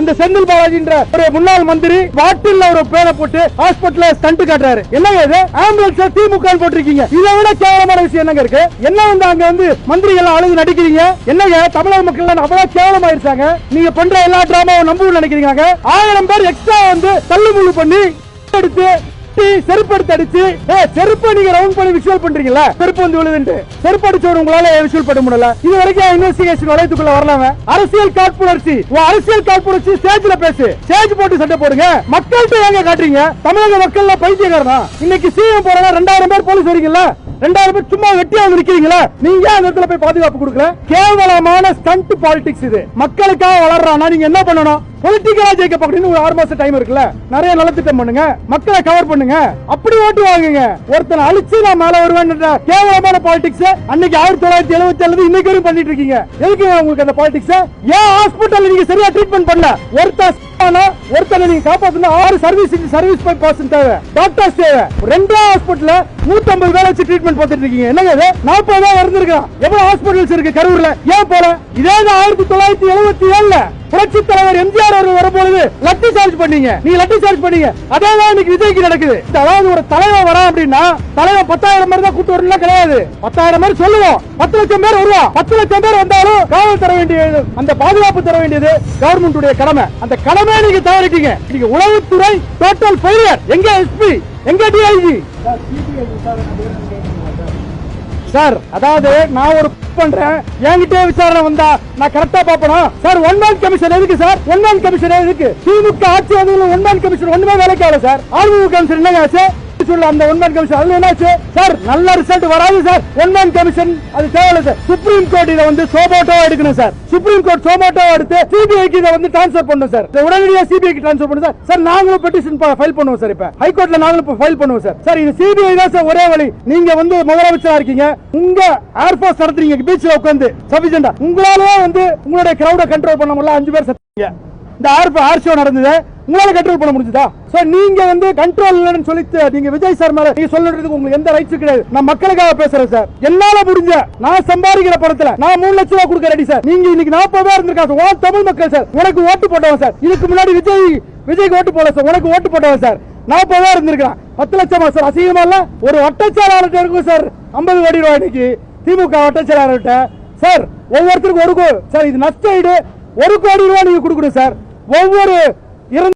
அந்த செந்தில் பாலாஜின்ற ஒரு முன்னாள் மந்திரி பாட்டில் ஒரு பேரை போட்டு ஹாஸ்பிட்டல்ல ஸ்டண்ட் காட்டுறாரு. என்ன இது? ஆம்புலன்ஸ் திமுக போட்டிருக்கீங்க. இதை விட கேவலமான விஷயம் என்னங்க இருக்கு? என்ன வந்து அங்க வந்து மந்திரிகள் அழுது நடிக்கிறீங்க? என்னங்க? தமிழக மக்கள் அவ்வளவு கேவலமாயிருச்சாங்க? நீங்க பண்ற எல்லா டிராமாவும் நம்புன்னு நினைக்கிறீங்க ஆயிரம் பேர் எக்ஸ்ட்ரா வந்து தள்ளுமுள்ளு பண்ணி எடுத்து கட்டி செருப்பு எடுத்து அடிச்சு. ஏ செருப்பு நீங்க ரவுண்ட் பண்ணி விஷுவல் பண்றீங்களா செருப்பு வந்து விழுதுன்ட்டு. செருப்பு அடிச்சவர் உங்களால விஷுவல் பண்ண முடியல? இது வரைக்கும் இன்வெஸ்டிகேஷன் வளையத்துக்குள்ள வரலாம. அரசியல் காழ்ப்புணர்ச்சி அரசியல் காழ்ப்புணர்ச்சி ஸ்டேஜ்ல பேசு. ஸ்டேஜ் போட்டு சண்டை போடுங்க. மக்கள்கிட்ட ஏங்க காட்டுறீங்க? தமிழக மக்கள்ல பைத்தியக்காரனா? இன்னைக்கு சிஎம் போறதா ரெண்டாயிரம் பேர் போலீஸ் வரீங்களா ரெண்டாயிரம் பேர் சும்மா வெட்டியா வந்து நிக்கிறீங்களா? நீங்க ஏன் அந்த இடத்துல போய் பாதுகாப்பு கொடுக்கல? கேவலமான ஸ்டண்ட் பாலிடிக்ஸ் இது. மக்களுக்காக வளர்றானா நீங்க என்ன பண்ணணும்? பொலிட்டிக்கலா ஜெயிக்க பார்க்கணும் ஒரு ஆறு மாசம் டைம் இருக்குல்ல? நிறைய நலத்திட்டம் பண்ணுங்க. மக்களை கவர் பண்ணுங்க. அப்படி ஓட்டு வாங்குங்க. ஒருத்தனை அழிச்சு நான் மேல வருவேன் கேவலமான பாலிடிக்ஸ் அன்னைக்கு ஆயிரத்தி தொள்ளாயிரத்தி எழுபத்தி ஏழு இன்னைக்கு வரைக்கும் பண்ணிட்டு இருக்கீங்க. எதுக்கு உங்களுக்கு அந்த பாலிடிக்ஸ் ஏன் ஹாஸ்பிட்டல் நீங்க சரியா ட்ரீட்மெண்ட் பண்ணல? ஒருத்தர் ஒருத்தனை நீங்க காப்பாத்தணும் ஆறு சர்வீஸ் சர்வீஸ் பை பர்சன் தேவை. டாக்டர்ஸ் தேவை. ரெண்டே ஹாஸ்பிட்டல்ல நூத்தம்பது பேர் வச்சு ட்ரீட்மெண்ட் பார்த்துட்டு இருக்கீங்க. என்னங்க இது? நாற்பது பேர் இருந்திருக்கான் எவ்வளவு ஹாஸ்பிட்டல்ஸ் இருக்கு கரூர்ல? ஏன் போல? இதே ஆயிரத்தி தொள்ளாயிரத்தி எழுபத்தி ஏழுல. புரட்சி தலைவர் எம்ஜிஆர் அவர்கள் வரும்பொழுது லட்டி சார்ஜ் பண்ணீங்க. நீ லட்டி சார்ஜ் பண்ணீங்க. அதே இன்னைக்கு விஜய்க்கு நடக்குது. அதாவது ஒரு தலைவன் வரா அப்படின்னா தலைவன் பத்தாயிரம் பேர் தான் கூட்டு வரணும் கிடையாது. பத்தாயிரம் பேர் சொல்லுவோம். பத்து லட்சம் பேர் வருவோம். பத்து லட்சம் பேர் வந்தாலும் காவல் தர வேண்டியது அந்த பாதுகாப்பு தர வேண்டியது கவர்மெண்ட் கடமை. அந்த கடமை நீங்க தவறிட்டீங்க நீங்க உளவுத்துறை டோட்டல் ஃபெயிலியர் எங்க எஸ்பி எங்க டிஐஜி சார் அதாவது நான் ஒரு பண்றேன். என்கிட்ட விசாரணை வந்தா நான் கரெக்டா பாப்பணும் சார் ஒன் மேன் கமிஷன் எதுக்கு சார்? ஒன் மேன் கமிஷன் எதுக்கு? திமுக ஆட்சி வந்ததுல ஒன் மேன் கமிஷன் ஒண்ணுமே வேலைக்கு ஆகல சார். ஆர்வ கமிஷன் என்னங்க ஆச்சு? உள்ள அந்த ஒன்மேன் கமிஷன். அதுல என்னாச்சு? சார் நல்ல ரிசல்ட் வராது சார். ஒன் மேன் கமிஷன் அது தேவையில்லை சார். சுப்ரீம் கோர்ட் இதை வந்து சோமோட்டோ எடுக்கணும் சார். சுப்ரீம் கோர்ட் சோமோட்டோ எடுத்து சிபிஐக்கு இதை வந்து டிரான்ஸ்ஃபர் பண்ணும் சார். உடனடியாக சிபிஐக்கு டிரான்ஸ்ஃபர் பண்ணும் சார். சார் நாங்களும் பெட்டிஷன் ஃபைல் பண்ணுவோம் சார் இப்போ. ஹைகோர்ட்ல நாங்களும் ஃபைல் பண்ணுவோம் சார். சார் இது சிபிஐ தான் சார் ஒரே வழி. நீங்க வந்து முதலமைச்சரா இருக்கீங்க. உங்க ஏர்போர்ஸ் நடத்துறீங்க. பீச்ல உட்காந்து சபிஜெண்டா உங்களால வந்து உங்களுடைய கிரௌட கண்ட்ரோல் பண்ண முடியல. அஞ்சு பேர் சத்தீங்க இந்த ஆர் ஆர் ஷோ நடந்தது. உங்களால கண்ட்ரோல் பண்ண முடிஞ்சதா? சோ நீங்க வந்து கண்ட்ரோல் இல்லைன்னு சொல்லிட்டு நீங்க விஜய் சார் மேல நீங்க சொல்றதுக்கு உங்களுக்கு எந்த ரைட்ஸ் கிடையாது. நான் மக்களுக்காக பேசுறேன் சார் என்னால முடிஞ்ச நான் சம்பாதிக்கிற பணத்துல நான் மூணு லட்சம் ரூபாய் கொடுக்க ரெடி சார் நீங்க இன்னைக்கு நாற்பது இருந்திருக்காங்க ஓ தமிழ் மக்கள் சார் உனக்கு ஓட்டு போட்டவன் சார் இதுக்கு முன்னாடி விஜய் விஜய்க்கு ஓட்டு போடல சார் உனக்கு ஓட்டு போட்டவன் சார் நாற்பது பேர் இருந்திருக்கான் பத்து லட்சமா சார் அசிங்கமா இல்ல? ஒரு வட்டச்சாளர்கிட்ட இருக்கும் சார் ஐம்பது கோடி ரூபாய் இன்னைக்கு திமுக வட்டச்சாளர்கிட்ட சார் ஒவ்வொருத்தருக்கும் ஒரு கோ சார் இது நஷ்ட ஈடு. ஒரு கோடி ரூபாய் நீங்க கொடுக்கணும் சார் ஒவ்வொரு